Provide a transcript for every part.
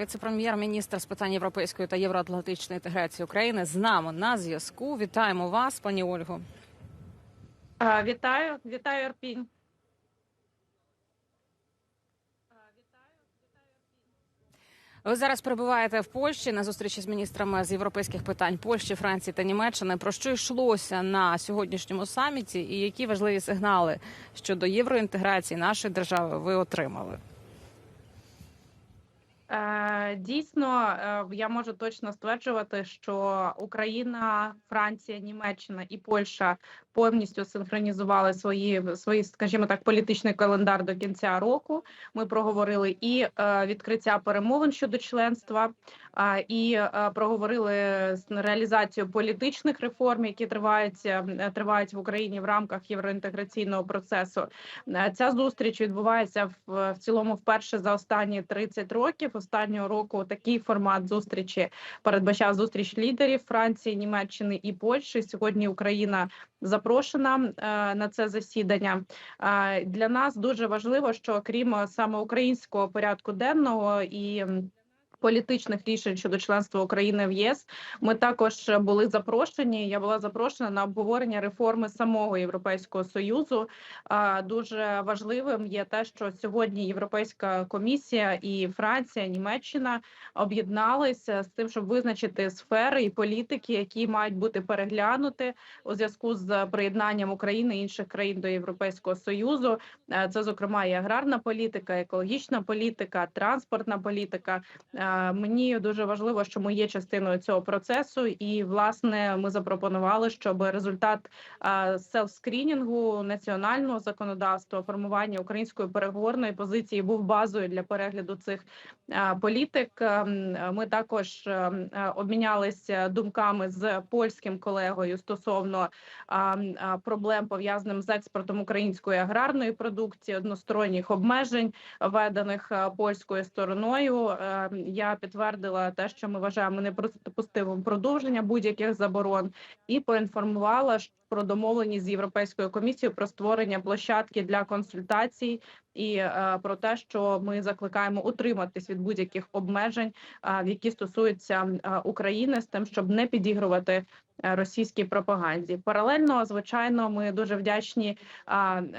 Віце-прем'єр-міністр з питань європейської та євроатлантичної інтеграції України з нами на зв'язку. Вітаємо вас, пані Ольго. А, Вітаю, вітаю Ірпінь. Ви зараз перебуваєте в Польщі на зустрічі з міністрами з європейських питань Польщі, Франції та Німеччини. Про що йшлося на сьогоднішньому саміті, і які важливі сигнали щодо євроінтеграції нашої держави ви отримали? Е, Дійсно, е, я можу точно стверджувати, що Україна, Франція, Німеччина і Польща повністю синхронізували свої свої, скажімо так, політичний календар до кінця року. Ми проговорили і е, відкриття перемовин щодо членства, і проговорили реалізацію політичних реформ, які тривають тривають в Україні в рамках євроінтеграційного процесу. Ця зустріч відбувається в, в цілому вперше за останні 30 років. Останнього року такий формат зустрічі передбачав зустріч лідерів Франції, Німеччини і Польщі. Сьогодні Україна запрошена е, на це засідання. Е, Для нас дуже важливо, що крім е, саме українського порядку денного і Політичних рішень щодо членства України в ЄС ми також були запрошені. Я була запрошена на обговорення реформи самого Європейського союзу. Дуже важливим є те, що сьогодні Європейська комісія і Франція, Німеччина об'єдналися з тим, щоб визначити сфери і політики, які мають бути переглянути у зв'язку з приєднанням України і інших країн до Європейського союзу. Е, Це зокрема і аграрна політика, екологічна політика, транспортна політика. Е, Мені дуже важливо, що ми є частиною цього процесу, і власне ми запропонували, щоб результат селф-скрінінгу національного законодавства, формування української переговорної позиції був базою для перегляду цих е, політик. Ем, Ми також ем, е, обмінялися думками з польським колегою стосовно а, проблем пов'язаних з експортом української аграрної продукції, односторонніх обмежень, введених польською стороною. Я підтвердила те, що ми вважаємо неприпустимим продовження будь-яких заборон, і поінформувала про домовленість з європейською комісією про створення площадки для консультацій і е, про те, що ми закликаємо утриматись від будь-яких обмежень, е, які стосуються е, України, з тим, щоб не підігрувати російській пропаганді. Паралельно, звичайно, ми дуже вдячні,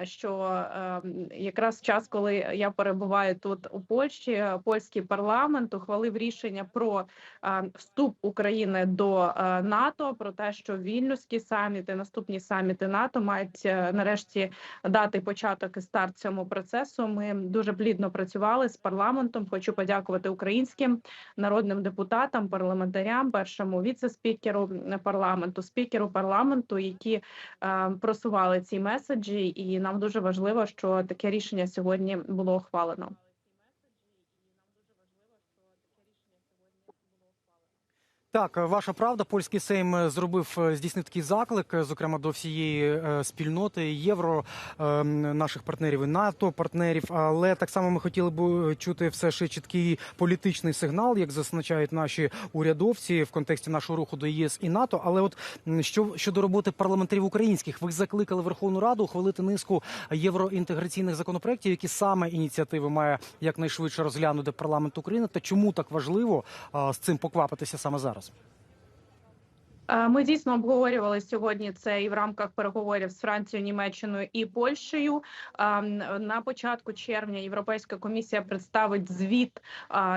що е, якраз час, коли я перебуваю тут у Польщі, е, польський парламент ухвалив рішення про е, вступ України до е, НАТО, про те, що вільнюські саміти, наступні саміти НАТО мають е, нарешті дати початок і старт цьому процесу. Ми дуже плідно працювали з парламентом. Хочу подякувати українським народним депутатам, парламентарям, першому віце-спікеру парламенту, спікеру парламенту, які е, просували ці меседжі, і нам дуже важливо, що таке рішення сьогодні було ухвалено. Так, е, ваша правда, польський сейм е, зробив е, здійснив такий заклик, зокрема до всієї спільноти євро наших партнерів і НАТО партнерів. Але так само ми хотіли б е, чути все ще чіткий політичний сигнал, як зазначають наші урядовці в контексті нашого руху до ЄС і НАТО. Але от що щодо роботи парламентарів українських, ви закликали Верховну Раду ухвалити низку євроінтеграційних законопроєктів, які саме ініціативи має якнайшвидше розглянути парламент України. Та чому так важливо з цим поквапитися саме зараз? Е, Ми дійсно обговорювали сьогодні це і в рамках переговорів з Францією, Німеччиною і Польщею. Ем, На початку червня Європейська комісія представить звіт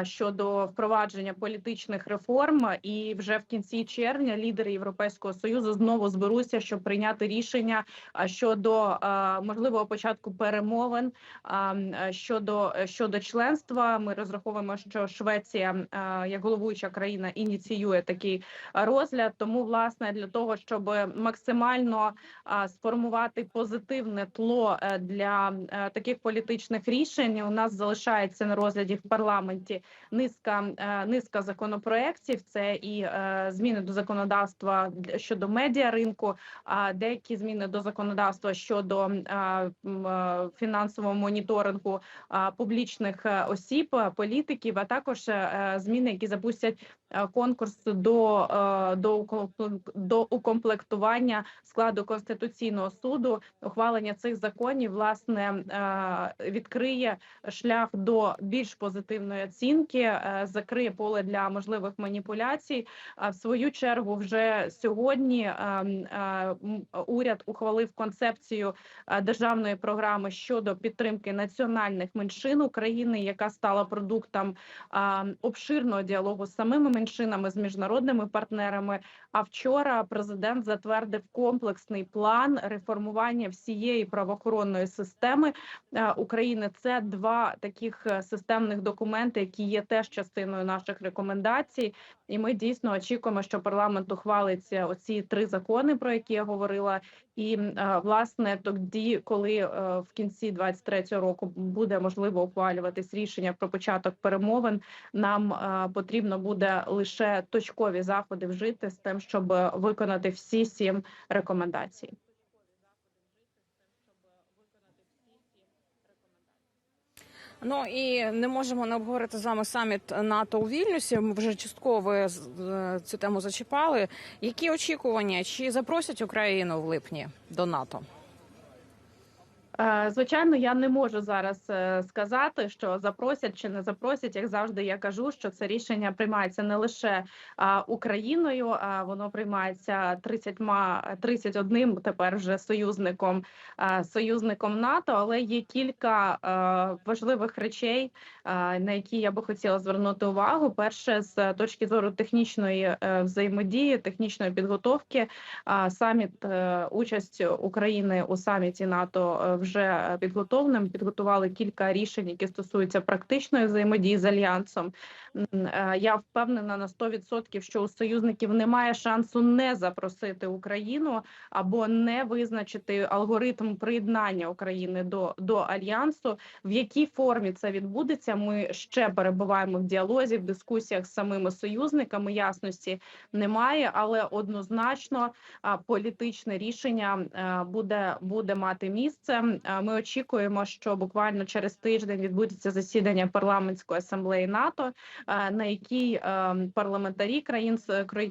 щодо впровадження політичних реформ. І вже в кінці червня лідери Європейського союзу знову зберуться, щоб прийняти рішення щодо можливого початку перемовин е, щодо щодо членства. Ми розраховуємо, що Швеція, як головуюча країна, ініціює такий розгляд. Тому, власне, для того, щоб максимально сформувати позитивне тло е, для е, таких політичних рішень, у нас залишається на розгляді в парламенті низка е, низка законопроєктів. Це і зміни до законодавства щодо медіа ринку, а деякі зміни до законодавства щодо фінансового моніторингу публічних осіб, політиків, а також зміни, які запустять конкурс до, до до укомплектування складу конституційного суду. Ухвалення цих законів власне е, відкриє шлях до більш позитивної оцінки, е, закриє поле для можливих маніпуляцій. А в свою чергу, вже сьогодні е, уряд ухвалив концепцію державної програми щодо підтримки національних меншин України, яка стала продуктом обширного діалогу з самими меншинами з міжнародними партнерами. А вчора президент затвердив комплексний план реформування всієї правоохоронної системи е, України. Це два таких е, системних документи, які є теж частиною наших рекомендацій. І ми дійсно очікуємо, що парламент ухвалиться оці три закони, про які я говорила. І е, власне тоді, коли е, в кінці 23-го року буде можливо ухвалюватись рішення про початок перемовин, нам е, потрібно буде лише точкові заходи вжити з тим, щоб виконати всі сім рекомендацій. Ну і не можемо не обговорити з вами саміт НАТО у Вільнюсі. Ми вже частково е, цю тему зачіпали. Які очікування? Чи запросять Україну в липні до НАТО? Е, Звичайно, я не можу зараз е, сказати, що запросять чи не запросять. Як завжди, я кажу, що це рішення приймається не лише Україною, а воно приймається 30, 31 тепер вже союзником союзником НАТО. Але є кілька е, важливих речей, е, на які я би хотіла звернути увагу. Перше, з точки зору технічної е, взаємодії, технічної підготовки, саміт е, участь України у саміті НАТО е, вже підготовленим. Підготували кілька рішень, які стосуються практичної взаємодії з альянсом. Е, Я впевнена на 100%, що у союзників немає шансу не запросити Україну або не визначити алгоритм приєднання України до, до альянсу. В якій формі це відбудеться? Ми ще перебуваємо в діалозі, в дискусіях з самими союзниками. Ясності немає, але однозначно політичне рішення е, буде буде мати місце. Ми очікуємо, що буквально через тиждень відбудеться засідання парламентської асамблеї НАТО, на якій парламентарі країн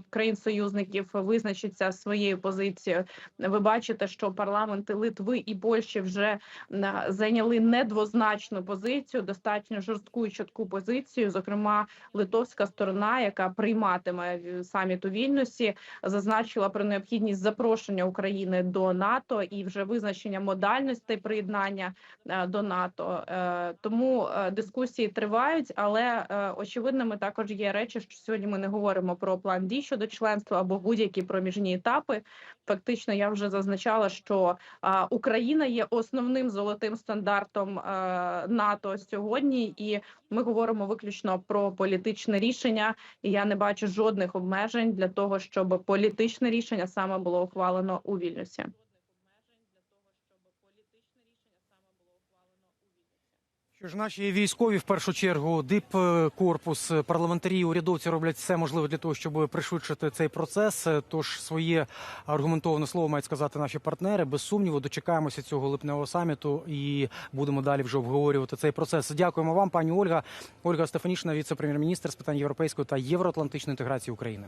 країн союзників визначаться своєю позицією. Ви бачите, що парламенти Литви і Польщі вже зайняли недвозначну позицію, достатньо жорстку і чітку позицію. Зокрема, литовська сторона, яка прийматиме саміт у Вільнюсі, зазначила про необхідність запрошення України до НАТО і вже визначення модальностей приєднання е, до НАТО. Е, Тому е, дискусії тривають, але очевидними також є речі, що сьогодні ми не говоримо про план дій щодо членства або будь-які проміжні етапи. Фактично, я вже зазначала, що Україна є основним золотим стандартом НАТО сьогодні, і ми говоримо виключно про політичне рішення. І я не бачу жодних обмежень для того, щоб політичне рішення саме було ухвалено у Вільнюсі. Що ж наші військові в першу чергу, дип е, корпус, е, парламентарі, урядовці роблять все можливе для того, щоб пришвидшити цей процес. Е, Тож своє аргументоване слово мають сказати наші партнери. Без сумніву, дочекаємося цього липневого саміту і будемо далі вже обговорювати цей процес. Дякуємо вам, пані Ольга. Ольга Стефанішина, віце-прем'єр-міністр з питань європейської та євроатлантичної інтеграції України.